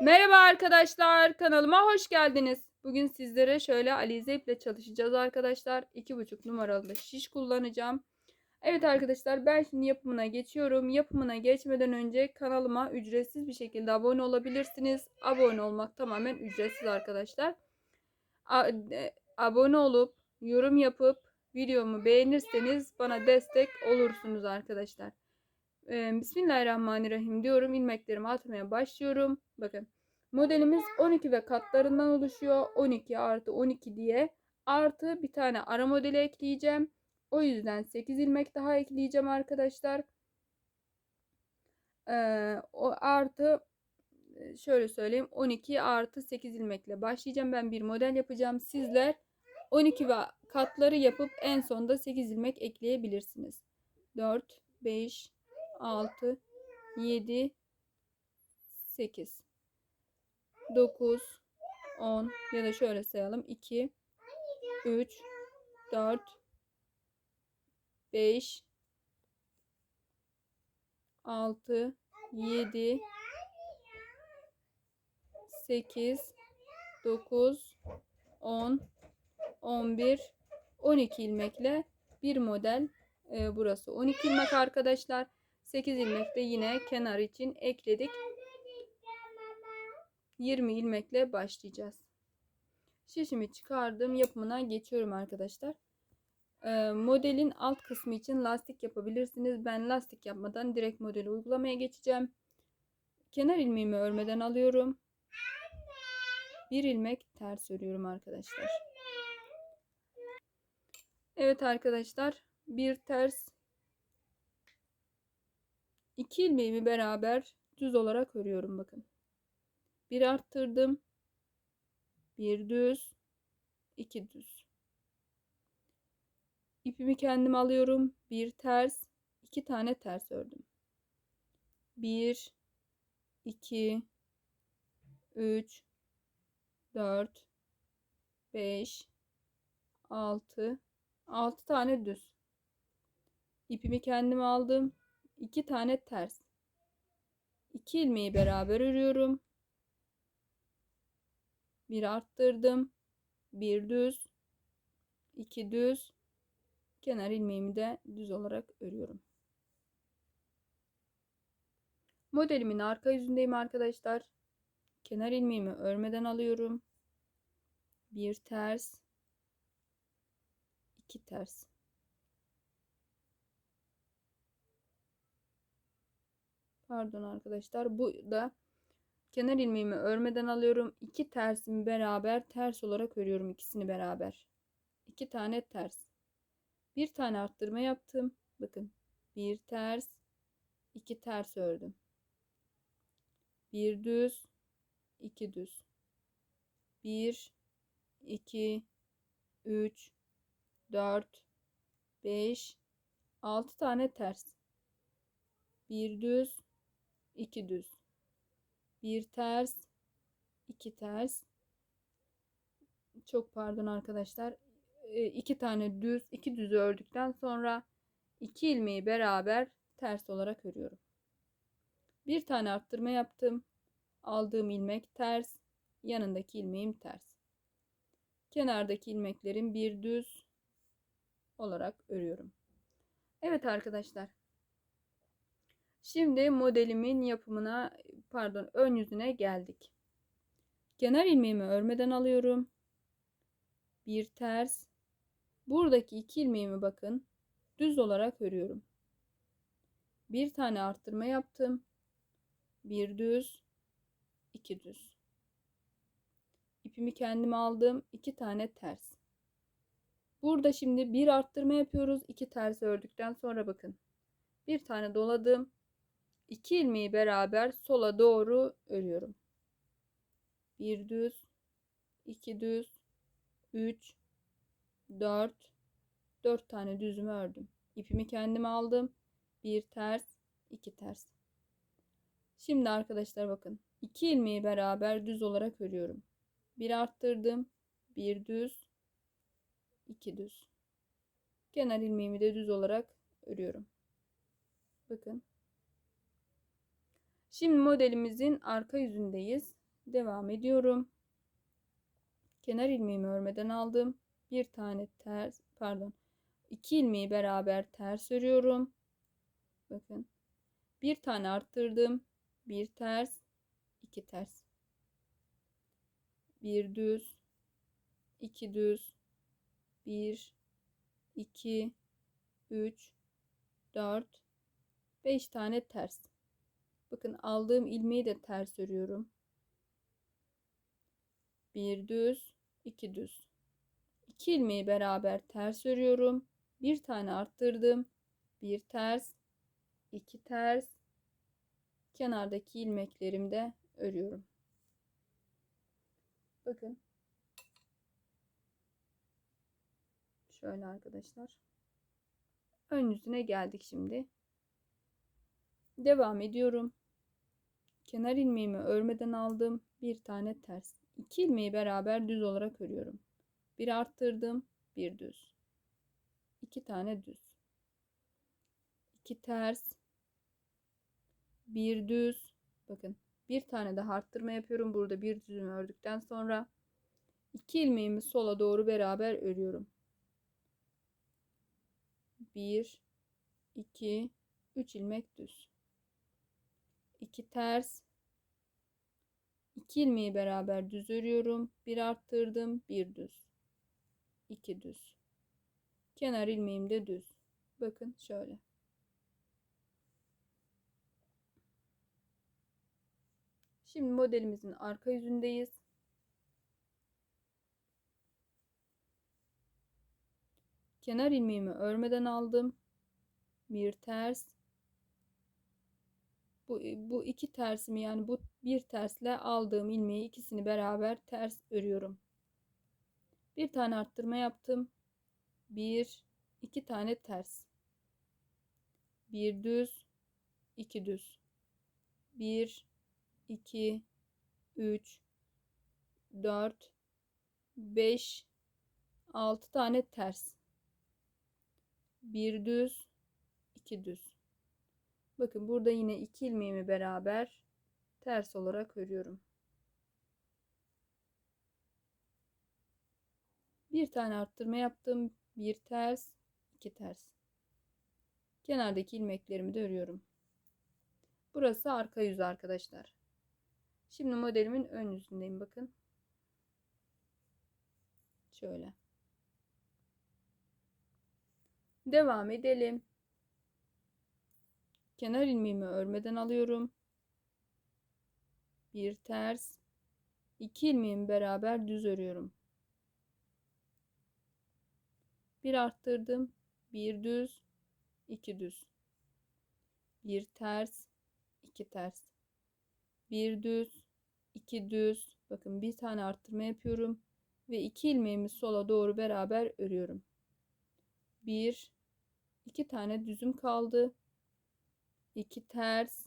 Merhaba arkadaşlar, kanalıma hoş geldiniz. Bugün sizlere şöyle Alize iple çalışacağız arkadaşlar. 2,5 numaralı şiş kullanacağım. Evet arkadaşlar ben şimdi yapımına geçiyorum. Yapımına geçmeden önce kanalıma ücretsiz bir şekilde abone olabilirsiniz. Abone olmak tamamen ücretsiz arkadaşlar. A- e, abone olup yorum yapıp videomu beğenirseniz bana destek olursunuz arkadaşlar. Ee, Bismillahirrahmanirrahim diyorum. ilmeklerimi atmaya başlıyorum. Bakın modelimiz 12 ve katlarından oluşuyor. 12 artı 12 diye. Artı bir tane ara modeli ekleyeceğim. O yüzden 8 ilmek daha ekleyeceğim arkadaşlar. Ee, o artı şöyle söyleyeyim 12 artı 8 ilmekle başlayacağım. Ben bir model yapacağım. Sizler 12 ve katları yapıp en sonda 8 ilmek ekleyebilirsiniz. 4, 5, 6, 7, 8, 9, 10 ya da şöyle sayalım. 2, 3, 4, 5, 6, 7, 8, 9, 10, 11, 12 ilmekle bir model e, burası 12 ilmek arkadaşlar. 8 ilmek de yine kenar için ekledik. 20 ilmekle başlayacağız. Şişimi çıkardım. Yapımına geçiyorum arkadaşlar. Ee, modelin alt kısmı için lastik yapabilirsiniz. Ben lastik yapmadan direkt modeli uygulamaya geçeceğim. Kenar ilmeğimi örmeden alıyorum. Bir ilmek ters örüyorum arkadaşlar. Evet arkadaşlar. Bir ters İki ilmeğimi beraber düz olarak örüyorum bakın. Bir arttırdım. Bir düz. iki düz. İpimi kendim alıyorum. Bir ters. iki tane ters ördüm. Bir. iki, Üç. Dört. Beş. Altı. Altı tane düz. İpimi kendim aldım. 2 tane ters. 2 ilmeği beraber örüyorum. Bir arttırdım. Bir düz. iki düz. Kenar ilmeğimi de düz olarak örüyorum. Modelimin arka yüzündeyim arkadaşlar. Kenar ilmeğimi örmeden alıyorum. Bir ters. iki ters. Pardon arkadaşlar. Bu da kenar ilmeğimi örmeden alıyorum. İki tersimi beraber ters olarak örüyorum ikisini beraber. İki tane ters. Bir tane arttırma yaptım. Bakın. Bir ters. iki ters ördüm. Bir düz. iki düz. Bir. iki, Üç. Dört. Beş. Altı tane ters. Bir düz 2 düz. Bir ters, iki ters. Çok pardon arkadaşlar. E, iki tane düz, iki düz ördükten sonra iki ilmeği beraber ters olarak örüyorum. Bir tane arttırma yaptım. Aldığım ilmek ters, yanındaki ilmeğim ters. Kenardaki ilmeklerin bir düz olarak örüyorum. Evet arkadaşlar. Şimdi modelimin yapımına pardon ön yüzüne geldik. Kenar ilmeğimi örmeden alıyorum. Bir ters. Buradaki iki ilmeğimi bakın düz olarak örüyorum. Bir tane arttırma yaptım. Bir düz, iki düz. İpimi kendim aldım. iki tane ters. Burada şimdi bir arttırma yapıyoruz. iki ters ördükten sonra bakın. Bir tane doladım. 2 ilmeği beraber sola doğru örüyorum. Bir düz, iki düz, 3, 4, 4 tane düzümü ördüm. İpimi kendim aldım. Bir ters, iki ters. Şimdi arkadaşlar bakın. 2 ilmeği beraber düz olarak örüyorum. Bir arttırdım. Bir düz, iki düz. Kenar ilmeğimi de düz olarak örüyorum. Bakın. Şimdi modelimizin arka yüzündeyiz. Devam ediyorum. Kenar ilmeğimi örmeden aldım. Bir tane ters pardon. iki ilmeği beraber ters örüyorum. Bakın. Bir tane arttırdım. Bir ters, iki ters. Bir düz, iki düz, bir, iki, üç, dört, beş tane ters. Bakın aldığım ilmeği de ters örüyorum. Bir düz, iki düz. İki ilmeği beraber ters örüyorum. Bir tane arttırdım. Bir ters, iki ters. Kenardaki ilmeklerimi de örüyorum. Bakın. Şöyle arkadaşlar. Ön yüzüne geldik şimdi. Devam ediyorum. Kenar ilmeğimi örmeden aldım. Bir tane ters. İki ilmeği beraber düz olarak örüyorum. Bir arttırdım, bir düz. İki tane düz. İki ters. Bir düz. Bakın bir tane daha arttırma yapıyorum. Burada bir düzümü ördükten sonra iki ilmeğimi sola doğru beraber örüyorum. Bir, iki, üç ilmek düz. İki ters. İki ilmeği beraber düz örüyorum. Bir arttırdım, bir düz. iki düz. Kenar ilmeğim de düz. Bakın şöyle. Şimdi modelimizin arka yüzündeyiz. Kenar ilmeğimi örmeden aldım. Bir ters. Bu, bu iki tersimi yani bu bir tersle aldığım ilmeği ikisini beraber ters örüyorum. Bir tane arttırma yaptım. Bir, iki tane ters. Bir düz, iki düz. Bir, 2 3 4 5 6 tane ters. Bir düz, iki düz. Bakın burada yine iki ilmeğimi beraber ters olarak örüyorum. Bir tane arttırma yaptım. Bir ters, iki ters. Kenardaki ilmeklerimi de örüyorum. Burası arka yüz arkadaşlar. Şimdi modelimin ön yüzündeyim bakın. Şöyle. Devam edelim. Kenar ilmeğimi örmeden alıyorum. Bir ters. iki ilmeğimi beraber düz örüyorum. Bir arttırdım. Bir düz. iki düz. Bir ters. iki ters. Bir düz iki düz bakın bir tane arttırma yapıyorum ve iki ilmeğimi sola doğru beraber örüyorum. Bir iki tane düzüm kaldı. İki ters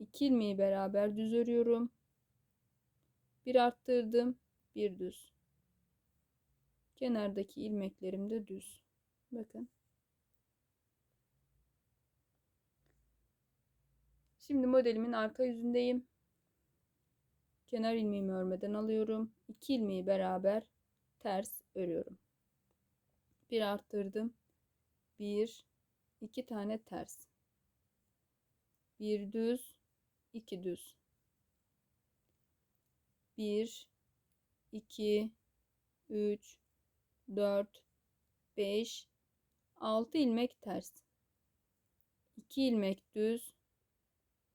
iki ilmeği beraber düz örüyorum. Bir arttırdım, bir düz. Kenardaki ilmeklerim de düz. Bakın. Şimdi modelimin arka yüzündeyim kenar ilmeğimi örmeden alıyorum. 2 ilmeği beraber ters örüyorum. Bir arttırdım. 1 2 tane ters. Bir düz, iki düz. 1 2 3 4 5 6 ilmek ters. 2 ilmek düz,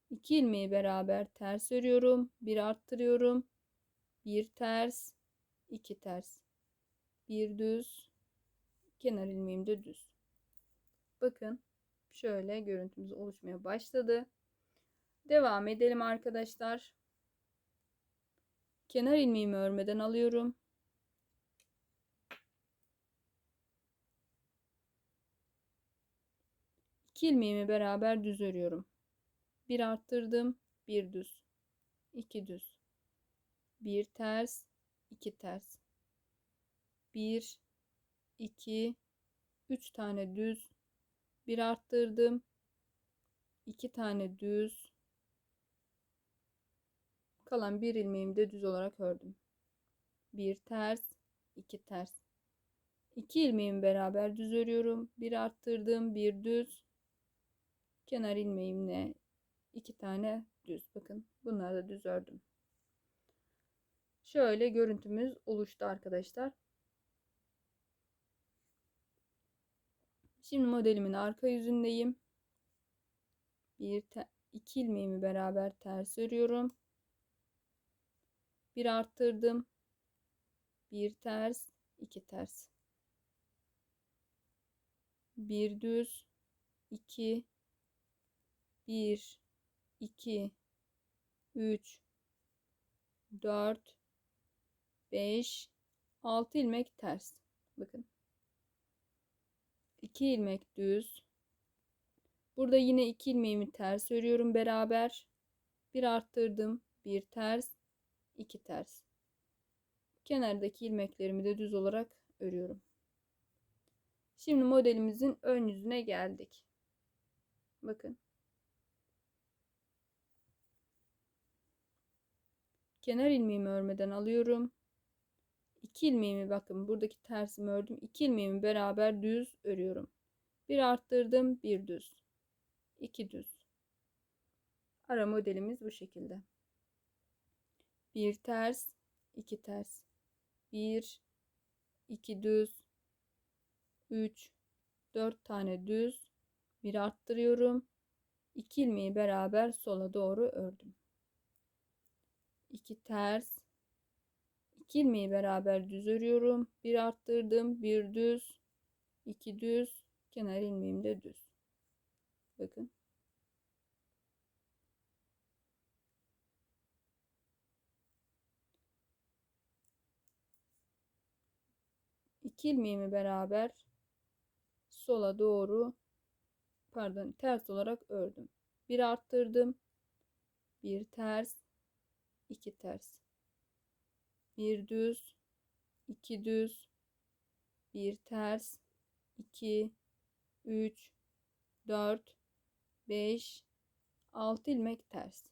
2 ilmeği beraber ters örüyorum. Bir arttırıyorum. Bir ters, iki ters. Bir düz, kenar ilmeğim de düz. Bakın şöyle görüntümüz oluşmaya başladı. Devam edelim arkadaşlar. Kenar ilmeğimi örmeden alıyorum. İki ilmeğimi beraber düz örüyorum. Bir arttırdım, bir düz, iki düz, bir ters, iki ters, bir, iki, üç tane düz, bir arttırdım, iki tane düz, Kalan bir ilmeğimi de düz olarak ördüm. Bir ters, iki ters. İki ilmeğimi beraber düz örüyorum. Bir arttırdım, bir düz. Kenar ilmeğimle iki tane düz. Bakın bunları da düz ördüm. Şöyle görüntümüz oluştu arkadaşlar. Şimdi modelimin arka yüzündeyim. Bir iki ilmeğimi beraber ters örüyorum. Bir arttırdım. Bir ters, iki ters. Bir düz, iki, bir, iki, üç, dört, beş, altı ilmek ters. Bakın. 2 ilmek düz. Burada yine 2 ilmeğimi ters örüyorum beraber. Bir arttırdım, bir ters, iki ters. Kenardaki ilmeklerimi de düz olarak örüyorum. Şimdi modelimizin ön yüzüne geldik. Bakın. Kenar ilmeğimi örmeden alıyorum. 2 ilmeğimi bakın buradaki tersimi ördüm. 2 ilmeğimi beraber düz örüyorum. Bir arttırdım, bir düz. 2 düz. Ara modelimiz bu şekilde. Bir ters, iki ters. Bir, iki düz, üç, dört tane düz. Bir arttırıyorum. 2 ilmeği beraber sola doğru ördüm. 2 ters, 2 ilmeği beraber düz örüyorum. Bir arttırdım, bir düz, iki düz, kenar ilmeğim de düz. Bakın. İki beraber sola doğru pardon ters olarak ördüm. Bir arttırdım. Bir ters, iki ters bir düz, iki düz, bir ters, iki, üç, dört, beş, altı ilmek ters.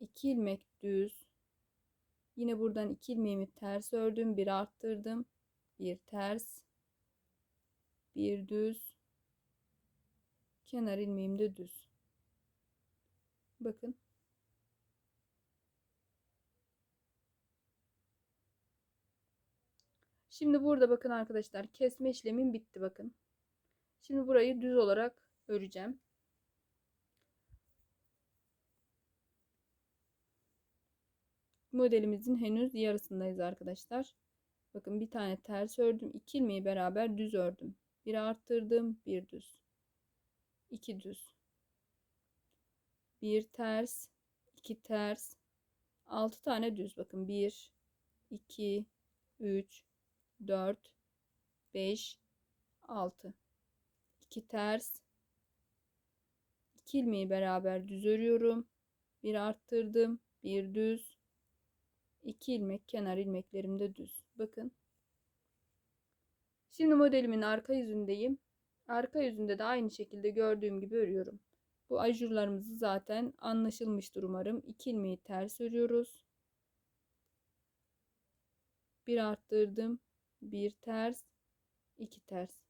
iki ilmek düz. Yine buradan iki ilmeğimi ters ördüm, bir arttırdım, bir ters, bir düz, kenar ilmeğim de düz. Bakın. Şimdi burada bakın arkadaşlar kesme işlemim bitti bakın. Şimdi burayı düz olarak öreceğim. Modelimizin henüz yarısındayız arkadaşlar. Bakın bir tane ters ördüm. iki ilmeği beraber düz ördüm. Bir arttırdım. Bir düz. iki düz. Bir ters. iki ters. altı tane düz. Bakın bir, iki, üç, 4 5 6 2 ters 2 ilmeği beraber düz örüyorum. Bir arttırdım, bir düz. 2 ilmek kenar ilmeklerim de düz. Bakın. Şimdi modelimin arka yüzündeyim. Arka yüzünde de aynı şekilde gördüğüm gibi örüyorum. Bu ajurlarımızı zaten anlaşılmıştır umarım. 2 ilmeği ters örüyoruz. Bir arttırdım, bir ters, iki ters.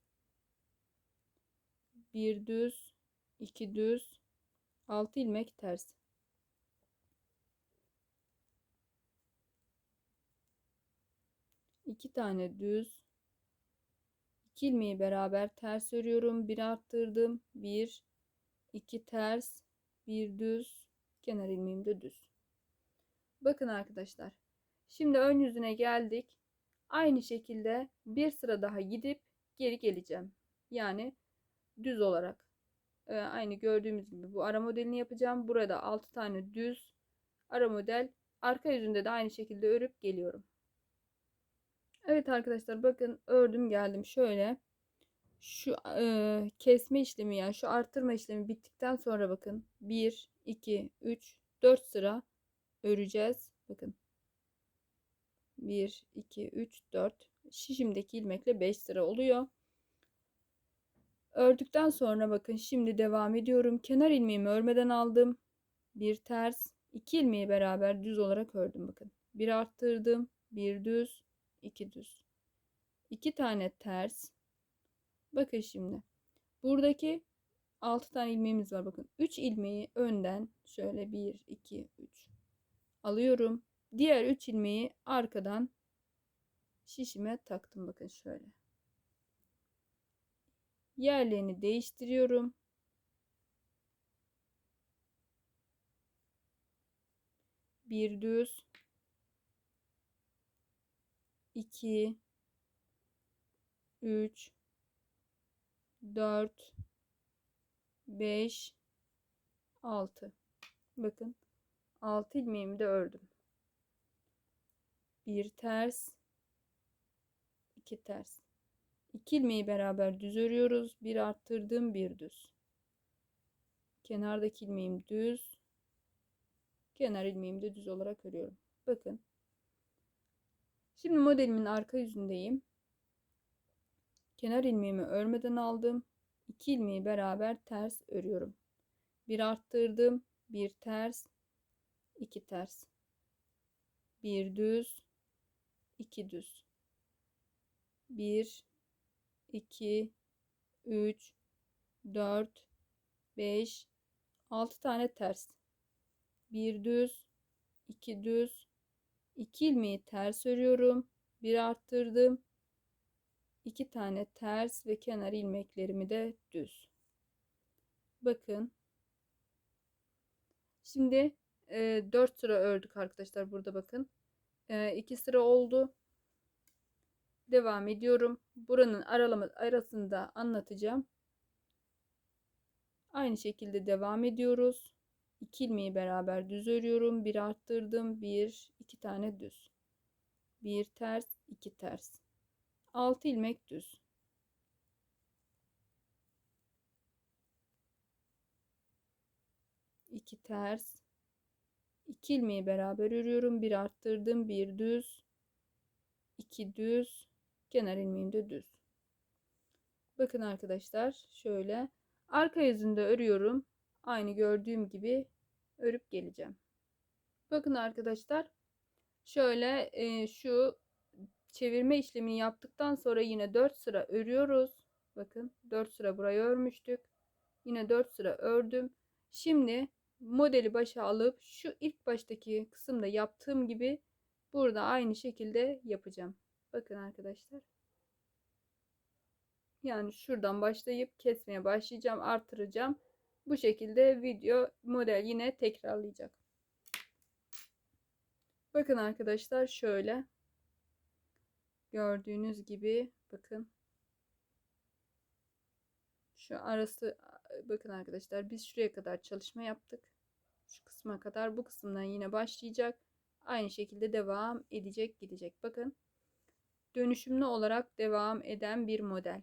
Bir düz, iki düz, altı ilmek ters. İki tane düz, iki ilmeği beraber ters örüyorum. Bir arttırdım. Bir, iki ters, bir düz, kenar ilmeğim de düz. Bakın arkadaşlar. Şimdi ön yüzüne geldik. Aynı şekilde bir sıra daha gidip geri geleceğim. Yani düz olarak. Ee, aynı gördüğümüz gibi bu ara modelini yapacağım. Burada 6 tane düz ara model. Arka yüzünde de aynı şekilde örüp geliyorum. Evet arkadaşlar bakın ördüm geldim. Şöyle şu e, kesme işlemi yani şu arttırma işlemi bittikten sonra bakın 1, 2, 3, 4 sıra öreceğiz. Bakın 1, 2, 3, 4. Şişimdeki ilmekle 5 sıra oluyor. Ördükten sonra bakın şimdi devam ediyorum. Kenar ilmeğimi örmeden aldım. Bir ters, İki ilmeği beraber düz olarak ördüm bakın. Bir arttırdım, bir düz, iki düz. İki tane ters. Bakın şimdi. Buradaki 6 tane ilmeğimiz var bakın. 3 ilmeği önden şöyle 1 2 3 alıyorum. Diğer 3 ilmeği arkadan şişime taktım bakın şöyle. Yerlerini değiştiriyorum. Bir düz. 2 3 4 5 6 bakın 6 ilmeğimi de ördüm. Bir ters iki ters. 2 ilmeği beraber düz örüyoruz. Bir arttırdım bir düz. Kenardaki ilmeğim düz. Kenar ilmeğimi de düz olarak örüyorum. Bakın şimdi modelimin arka yüzündeyim kenar ilmeğimi örmeden aldım 2 ilmeği beraber ters örüyorum. Bir arttırdım, bir ters, iki ters. Bir düz, iki düz. 1 2 3 4 5 6 tane ters. Bir düz, iki düz, iki ilmeği ters örüyorum. Bir arttırdım, iki tane ters ve kenar ilmeklerimi de düz. Bakın. Şimdi e, 4 sıra ördük arkadaşlar burada bakın. E, 2 sıra oldu. Devam ediyorum. Buranın aralama arasında anlatacağım. Aynı şekilde devam ediyoruz. 2 ilmeği beraber düz örüyorum. Bir arttırdım. Bir, iki tane düz. Bir ters, iki ters. 6 ilmek düz. iki ters. 2 ilmeği beraber örüyorum. Bir arttırdım, bir düz. 2 düz. Kenar ilmeğim de düz. Bakın arkadaşlar şöyle arka yüzünde örüyorum. Aynı gördüğüm gibi örüp geleceğim. Bakın arkadaşlar şöyle e, şu çevirme işlemini yaptıktan sonra yine 4 sıra örüyoruz. Bakın 4 sıra burayı örmüştük. Yine 4 sıra ördüm. Şimdi modeli başa alıp şu ilk baştaki kısımda yaptığım gibi burada aynı şekilde yapacağım. Bakın arkadaşlar. Yani şuradan başlayıp kesmeye başlayacağım, artıracağım. Bu şekilde video model yine tekrarlayacak. Bakın arkadaşlar şöyle. Gördüğünüz gibi bakın. Şu arası bakın arkadaşlar biz şuraya kadar çalışma yaptık. Şu kısma kadar bu kısımdan yine başlayacak. Aynı şekilde devam edecek gidecek. Bakın dönüşümlü olarak devam eden bir model.